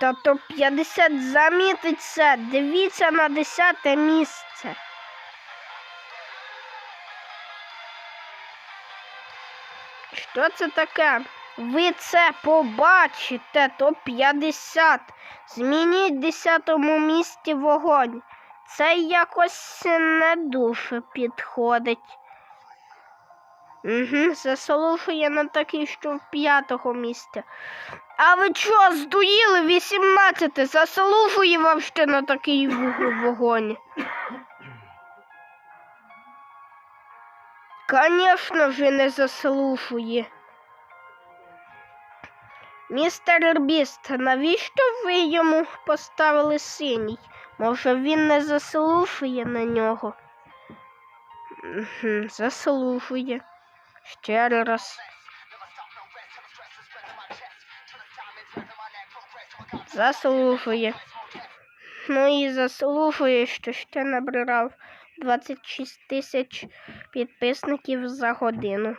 Та топ-50 замітить це. Дивіться на 10 місце. Що це таке? Ви це побачите, топ-50. Змініть 10 місці вогонь. Це якось не дуже підходить. Угу, заслушує на такий, що в п'ятого місця. А ви чо, здуїли 18? Заслужує вам ще на такий вогонь. Конечно же, не заслужує. Містер Біст, навіщо ви йому поставили синій? Може він не заслужує на нього? Заслужує. Ще раз. Заслужує. Ну і заслужує, що ще набирав 26 тисяч підписників за годину.